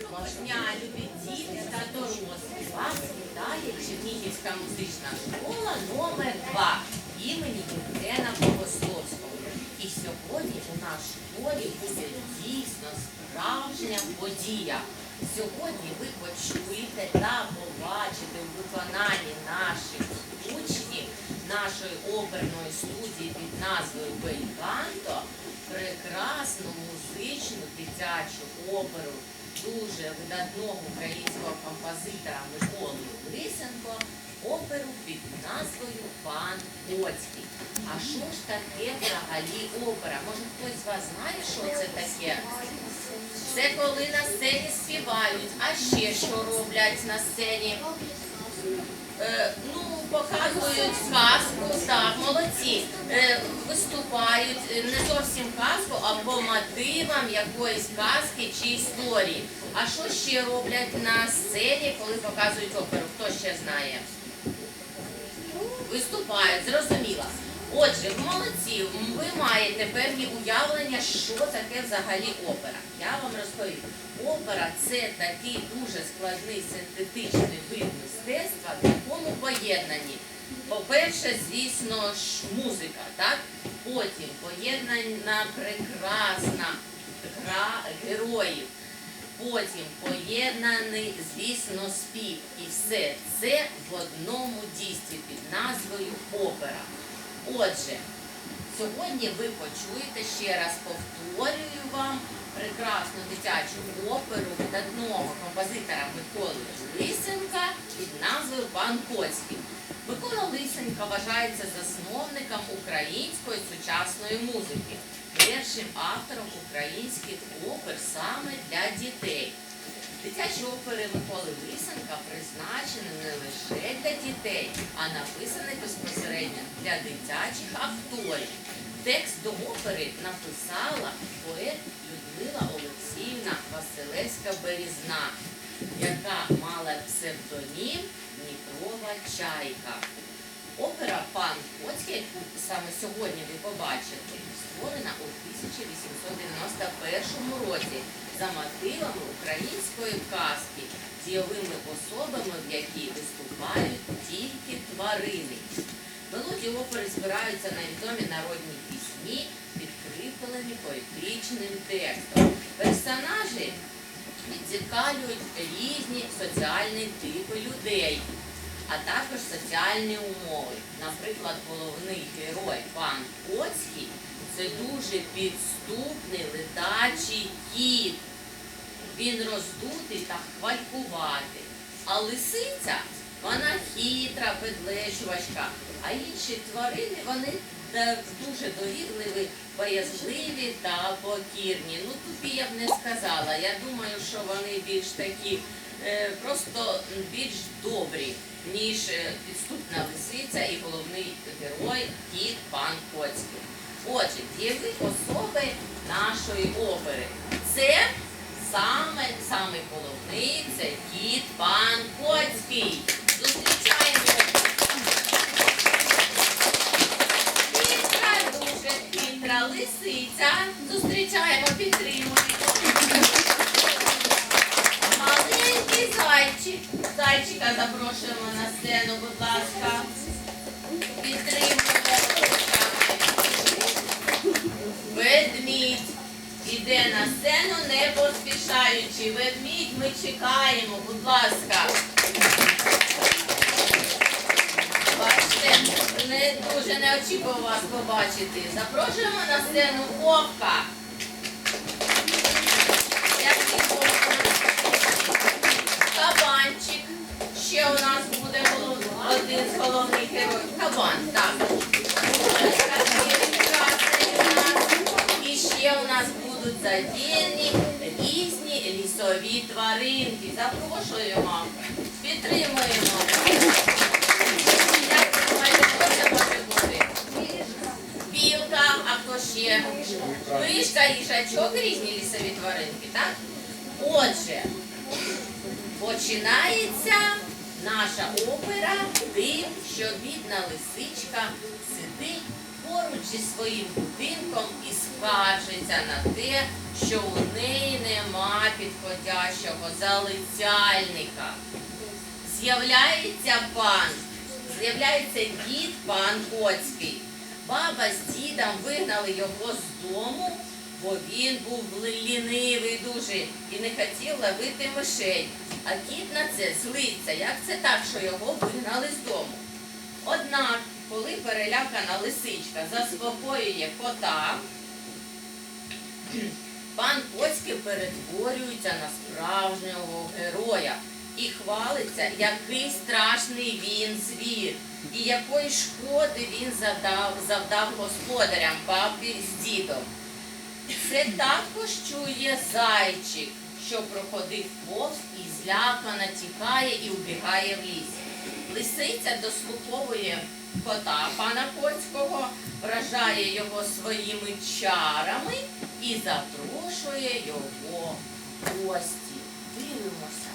Доброго дня, любі діти та дорослі. Вас вітає Чернігівська музична школа номер 2 імені Євгена Богословського. І сьогодні у нашій школі буде дійсно справжня подія. Сьогодні ви почуєте та побачите у виконанні наших учнів нашої оперної студії під назвою Бельканто прекрасну музичну дитячу оперу дуже видатного українського композитора Миколи Лисенко оперу під назвою Пан Коцький. А що ж таке взагалі опера? Може хтось з вас знає, що це таке? Це коли на сцені співають, а ще що роблять на сцені? Е, ну, показують казку, так, молодці. Е, виступають е, не зовсім казку, а по мотивам якоїсь казки чи історії. А що ще роблять на сцені, коли показують оперу? Хто ще знає? Виступають, зрозуміло. Отже, молодці, ви маєте певні уявлення, що таке взагалі опера. Я вам розповім. Опера це такий дуже складний синтетичний вид мистецтва, в якому поєднані. По-перше, звісно ж, музика, так? Потім поєднана прекрасна гра героїв. Потім поєднаний, звісно, спів. І все це в одному дійстві під назвою опера. Отже, сьогодні ви почуєте ще раз повторюю вам прекрасну дитячу оперу видатного композитора Миколи Лисенка під назвою Пан Коцький. Микола Лисенка вважається засновником української сучасної музики, першим автором українських опер саме для дітей. Дитячі опери Миколи Лисенка призначені не лише для дітей, а написані безпосередньо для дитячих акторів. Текст до опери написала поет Людмила Олексіївна Василевська Берізна, яка мала псевдонім Дніпрова Чайка. Опера Пан Коцький, саме сьогодні ви побачите, створена у 1891 році за мотивами української казки, дієвими особами, в якій виступають тільки тварини. Мелодії опери збираються на відомі народні пісні, підкріплені поетичним текстом. Персонажі відзеркалюють різні соціальні типи людей, а також соціальні умови. Наприклад, головний герой пан Коцький це дуже підступний летачий кіт. Він роздутий та хвалькуватий. А лисиця вона хитра, педлечувачка, а інші тварини вони дуже довірливі, боязливі та покірні. Ну тупі я б не сказала. Я думаю, що вони більш такі е, просто більш добрі, ніж е, підступна лисиця і головний герой кіт пан Коцький. Отже, дієві особи нашої опери. Це саме самий головний це кіт пан Коцький. Зустрічаємо. Хитра, дуже хитра лисиця. Зустрічаємо, підтримуємо. Маленький зайчик. Зайчика запрошуємо на сцену, будь ласка. Підтримуємо. Ведмідь. Іде на сцену, не поспішаючи. Ведмідь ми чекаємо, будь ласка. Бачите, не дуже не очікував вас побачити. Запрошуємо на сцену Вовка. Кабанчик. Ще у нас буде один з головних героїв. Кабан, так. Будуть задіяні різні лісові тваринки. Запрошуємо, підтримуємо. Білка, а хто ще? Мишка, їжачок, різні лісові тваринки, так? Отже, починається наша опера тим, що бідна лисичка сидить поруч зі своїм будинком і скаржиться на те, що у неї нема підходящого залицяльника. З'являється пан, з'являється дід пан Коцький. Баба з дідом вигнали його з дому, бо він був лінивий дуже і не хотів ловити мишей. А дід на це злиться. Як це так, що його вигнали з дому? Однак, коли перелякана лисичка заспокоює кота, пан Коцький перетворюється на справжнього героя і хвалиться, який страшний він звір, і якої шкоди він завдав, завдав господарям, бабі з дідом. Це також чує зайчик, що проходив повз і злякано тікає і убігає в ліс. Лисиця дослуховує кота пана Коцького, вражає його своїми чарами і запрошує його в гості. Дивимося.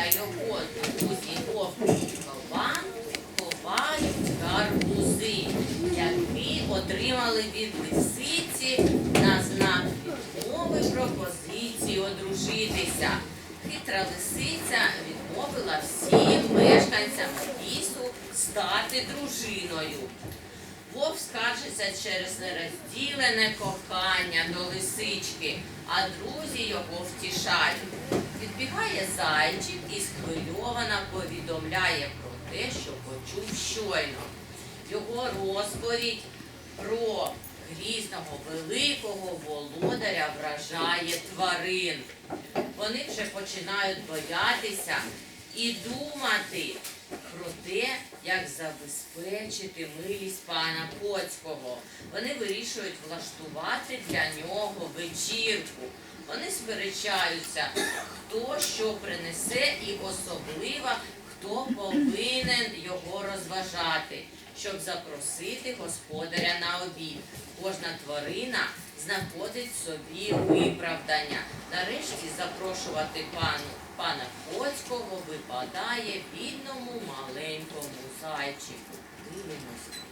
Та його друзі вовк кабан ховають гарбузи, які отримали від лисиці на знак відмови пропозиції одружитися. Хитра лисиця відмовила всім мешканцям лісу стати дружиною. Вовк скаржиться через нерозділене кохання до лисички, а друзі його втішають. Відбігає зайчик і схвильована повідомляє про те, що почув щойно. Його розповідь про грізного великого володаря вражає тварин. Вони вже починають боятися і думати про те, як забезпечити милість пана Коцького. Вони вирішують влаштувати для нього вечірку. Вони сперечаються, хто що принесе, і особливо хто повинен його розважати, щоб запросити господаря на обід. Кожна тварина знаходить собі виправдання. Нарешті запрошувати пану пана Коцького випадає бідному маленькому зайчику. Дивимося.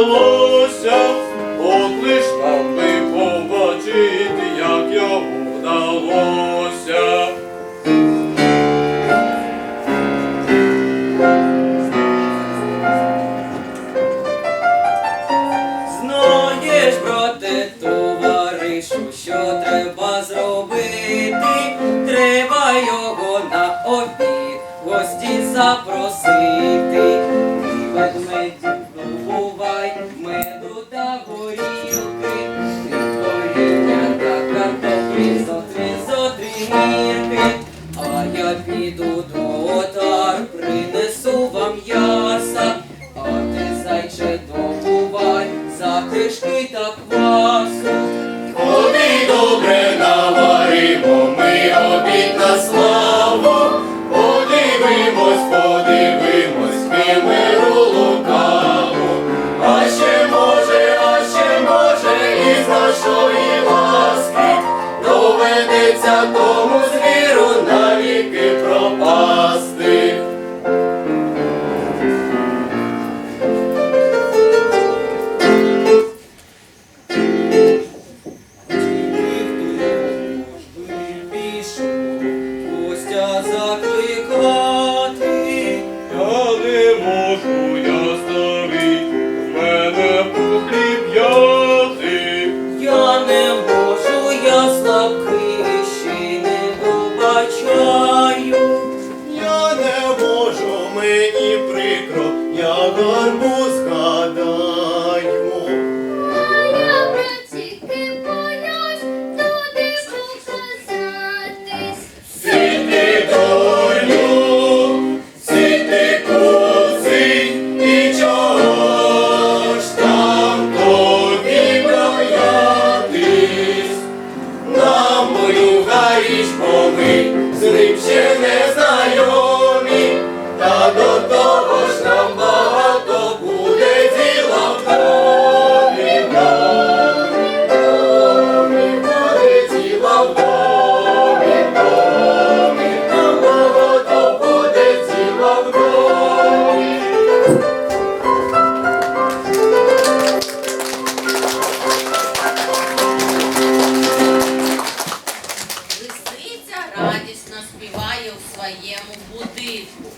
Oh. Kadar bu радісно співає у своєму будинку.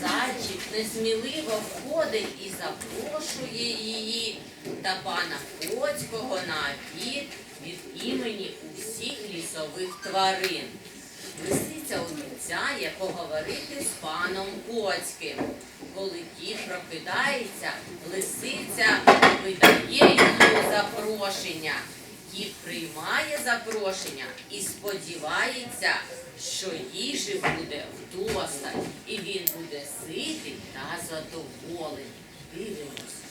Зайчик несміливо входить і запрошує її та пана Коцького на обід від імені усіх лісових тварин. Лисиця обіцяє поговорити з паном Коцьким. Коли кіт прокидається, лисиця видає йому запрошення. Кіт приймає запрошення і сподівається, що їжі буде вдосталь, і він буде ситий та задоволений. Дивимось.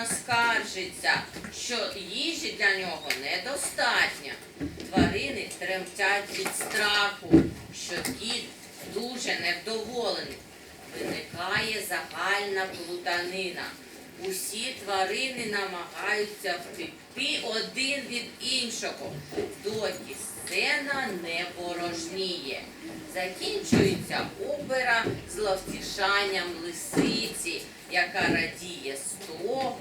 Голосно скаржиться, що їжі для нього недостатньо. Тварини тремтять від страху, що кіт дуже невдоволений. Виникає загальна плутанина. Усі тварини намагаються втекти один від іншого, доки сцена не порожніє. Закінчується опера з лавтішанням лисиці, яка радіє з того,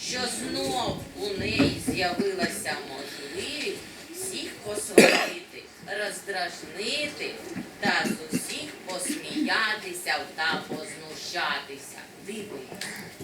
що знов у неї з'явилася можливість всіх посварити, роздражнити та з усіх посміятися та познущатися. Дивись.